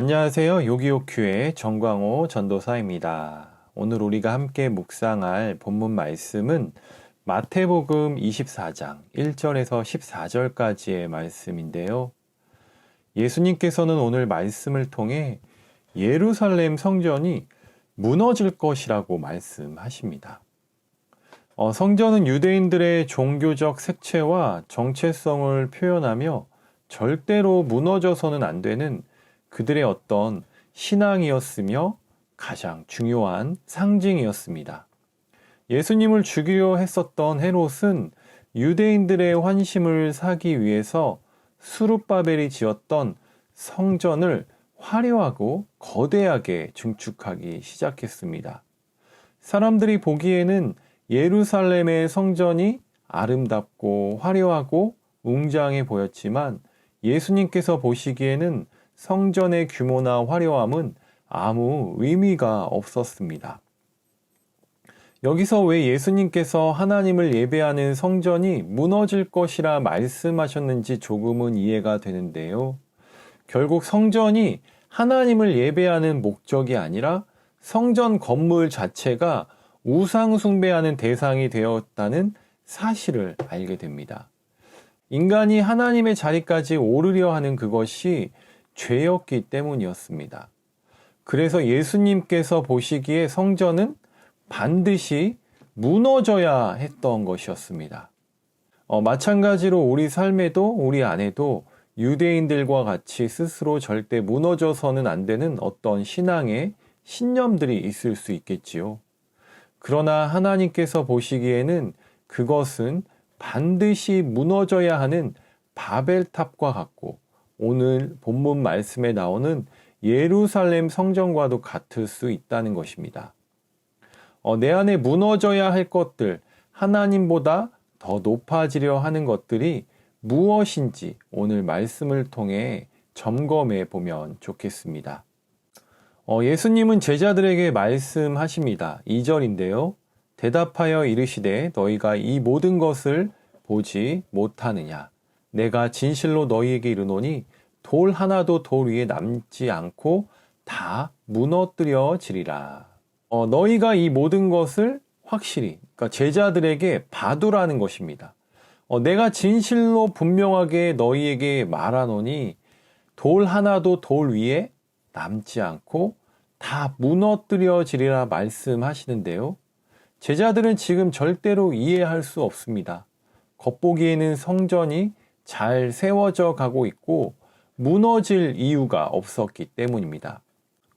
안녕하세요. 요기요큐의 정광호 전도사입니다. 오늘 우리가 함께 묵상할 본문 말씀은 마태복음 24장 1절에서 14절까지의 말씀인데요. 예수님께서는 오늘 말씀을 통해 예루살렘 성전이 무너질 것이라고 말씀하십니다. 어, 성전은 유대인들의 종교적 색채와 정체성을 표현하며 절대로 무너져서는 안 되는 그들의 어떤 신앙이었으며 가장 중요한 상징이었습니다. 예수님을 죽이려 했었던 헤롯은 유대인들의 환심을 사기 위해서 수룹바벨이 지었던 성전을 화려하고 거대하게 증축하기 시작했습니다. 사람들이 보기에는 예루살렘의 성전이 아름답고 화려하고 웅장해 보였지만 예수님께서 보시기에는 성전의 규모나 화려함은 아무 의미가 없었습니다. 여기서 왜 예수님께서 하나님을 예배하는 성전이 무너질 것이라 말씀하셨는지 조금은 이해가 되는데요. 결국 성전이 하나님을 예배하는 목적이 아니라 성전 건물 자체가 우상숭배하는 대상이 되었다는 사실을 알게 됩니다. 인간이 하나님의 자리까지 오르려 하는 그것이 죄였기 때문이었습니다. 그래서 예수님께서 보시기에 성전은 반드시 무너져야 했던 것이었습니다. 어, 마찬가지로 우리 삶에도 우리 안에도 유대인들과 같이 스스로 절대 무너져서는 안 되는 어떤 신앙의 신념들이 있을 수 있겠지요. 그러나 하나님께서 보시기에는 그것은 반드시 무너져야 하는 바벨탑과 같고 오늘 본문 말씀에 나오는 예루살렘 성전과도 같을 수 있다는 것입니다. 어, 내 안에 무너져야 할 것들, 하나님보다 더 높아지려 하는 것들이 무엇인지 오늘 말씀을 통해 점검해 보면 좋겠습니다. 어, 예수님은 제자들에게 말씀하십니다. 2절인데요. 대답하여 이르시되 너희가 이 모든 것을 보지 못하느냐. 내가 진실로 너희에게 이르노니 돌 하나도 돌 위에 남지 않고 다 무너뜨려지리라. 어, 너희가 이 모든 것을 확실히, 그러니까 제자들에게 봐두라는 것입니다. 어, 내가 진실로 분명하게 너희에게 말하노니 돌 하나도 돌 위에 남지 않고 다 무너뜨려지리라 말씀하시는데요. 제자들은 지금 절대로 이해할 수 없습니다. 겉보기에는 성전이 잘 세워져 가고 있고 무너질 이유가 없었기 때문입니다.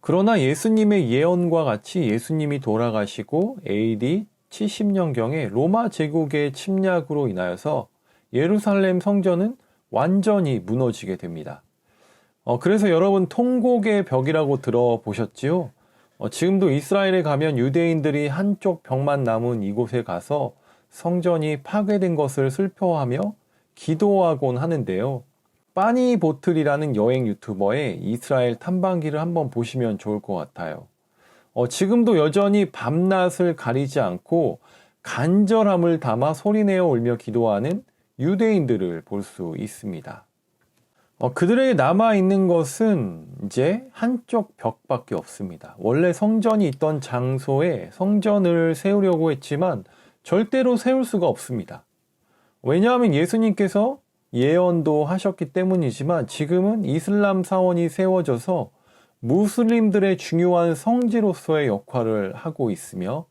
그러나 예수님의 예언과 같이 예수님이 돌아가시고 AD 70년경에 로마 제국의 침략으로 인하여서 예루살렘 성전은 완전히 무너지게 됩니다. 어, 그래서 여러분 통곡의 벽이라고 들어보셨지요? 어, 지금도 이스라엘에 가면 유대인들이 한쪽 벽만 남은 이곳에 가서 성전이 파괴된 것을 슬퍼하며 기도하곤 하는데요. 빠니 보틀이라는 여행 유튜버의 이스라엘 탐방기를 한번 보시면 좋을 것 같아요. 어, 지금도 여전히 밤낮을 가리지 않고 간절함을 담아 소리내어 울며 기도하는 유대인들을 볼 수 있습니다. 어, 그들에게 남아있는 것은 이제 한쪽 벽밖에 없습니다. 원래 성전이 있던 장소에 성전을 세우려고 했지만 절대로 세울 수가 없습니다. 왜냐하면 예수님께서 예언도 하셨기 때문이지만 지금은 이슬람 사원이 세워져서 무슬림들의 중요한 성지로서의 역할을 하고 있으며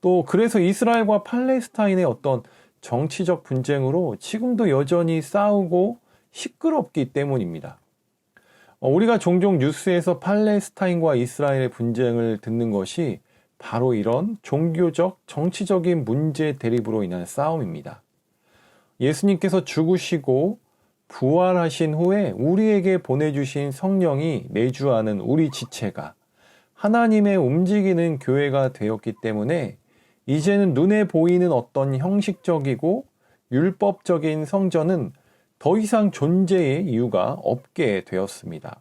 또 그래서 이스라엘과 팔레스타인의 어떤 정치적 분쟁으로 지금도 여전히 싸우고 시끄럽기 때문입니다. 어, 우리가 종종 뉴스에서 팔레스타인과 이스라엘의 분쟁을 듣는 것이 바로 이런 종교적, 정치적인 문제 대립으로 인한 싸움입니다. 예수님께서 죽으시고 부활하신 후에 우리에게 보내주신 성령이 내주하는 우리 지체가 하나님의 움직이는 교회가 되었기 때문에 이제는 눈에 보이는 어떤 형식적이고 율법적인 성전은 더 이상 존재의 이유가 없게 되었습니다.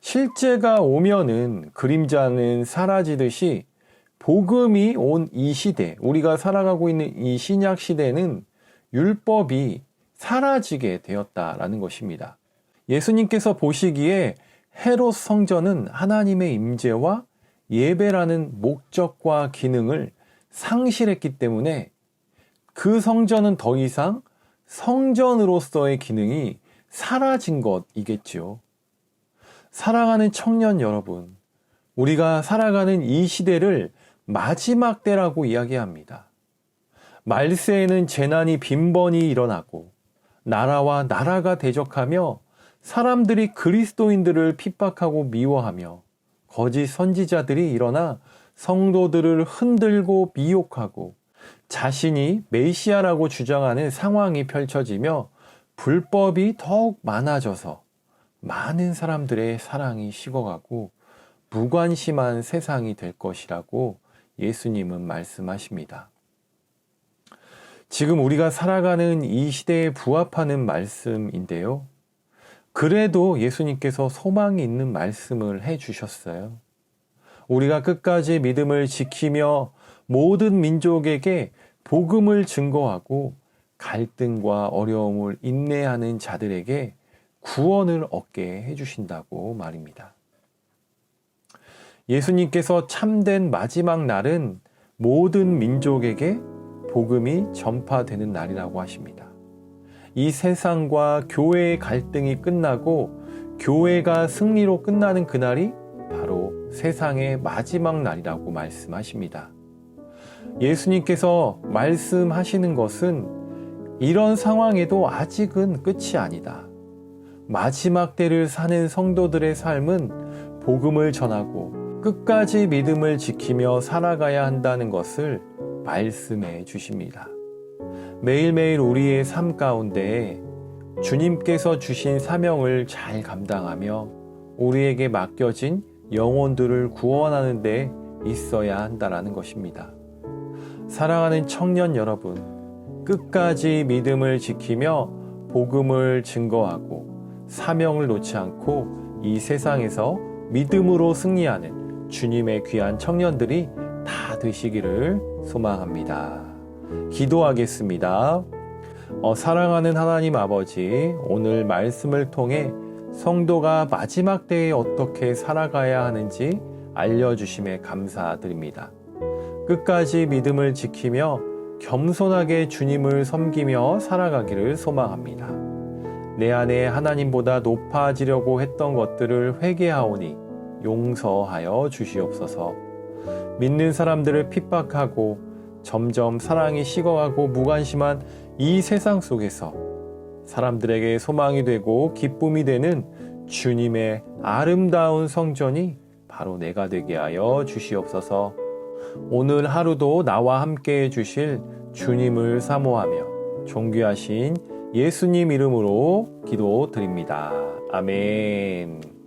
실제가 오면은 그림자는 사라지듯이 복음이 온 이 시대, 우리가 살아가고 있는 이 신약 시대는 율법이 사라지게 되었다라는 것입니다. 예수님께서 보시기에 헤롯 성전은 하나님의 임재와 예배라는 목적과 기능을 상실했기 때문에 그 성전은 더 이상 성전으로서의 기능이 사라진 것이겠죠. 사랑하는 청년 여러분, 우리가 살아가는 이 시대를 마지막 때라고 이야기합니다. 말세에는 재난이 빈번히 일어나고 나라와 나라가 대적하며 사람들이 그리스도인들을 핍박하고 미워하며 거짓 선지자들이 일어나 성도들을 흔들고 미혹하고 자신이 메시아라고 주장하는 상황이 펼쳐지며 불법이 더욱 많아져서 많은 사람들의 사랑이 식어가고 무관심한 세상이 될 것이라고 예수님은 말씀하십니다. 지금 우리가 살아가는 이 시대에 부합하는 말씀인데요. 그래도 예수님께서 소망이 있는 말씀을 해 주셨어요. 우리가 끝까지 믿음을 지키며 모든 민족에게 복음을 증거하고 갈등과 어려움을 인내하는 자들에게 구원을 얻게 해주신다고 말입니다. 예수님께서 참된 마지막 날은 모든 민족에게 복음이 전파되는 날이라고 하십니다. 이 세상과 교회의 갈등이 끝나고 교회가 승리로 끝나는 그날이 바로 세상의 마지막 날이라고 말씀하십니다. 예수님께서 말씀하시는 것은 이런 상황에도 아직은 끝이 아니다. 마지막 때를 사는 성도들의 삶은 복음을 전하고 끝까지 믿음을 지키며 살아가야 한다는 것을 말씀해 주십니다. 매일매일 우리의 삶 가운데 주님께서 주신 사명을 잘 감당하며 우리에게 맡겨진 영혼들을 구원하는 데 있어야 한다라는 것입니다. 사랑하는 청년 여러분, 끝까지 믿음을 지키며 복음을 증거하고 사명을 놓지 않고 이 세상에서 믿음으로 승리하는 주님의 귀한 청년들이 다 되시기를 소망합니다. 기도하겠습니다. 어, 사랑하는 하나님 아버지, 오늘 말씀을 통해 성도가 마지막 때에 어떻게 살아가야 하는지 알려주심에 감사드립니다. 끝까지 믿음을 지키며 겸손하게 주님을 섬기며 살아가기를 소망합니다. 내 안에 하나님보다 높아지려고 했던 것들을 회개하오니 용서하여 주시옵소서. 믿는 사람들을 핍박하고 점점 사랑이 식어가고 무관심한 이 세상 속에서 사람들에게 소망이 되고 기쁨이 되는 주님의 아름다운 성전이 바로 내가 되게 하여 주시옵소서. 오늘 하루도 나와 함께 해 주실 주님을 사모하며 존귀하신 예수님 이름으로 기도 드립니다. 아멘.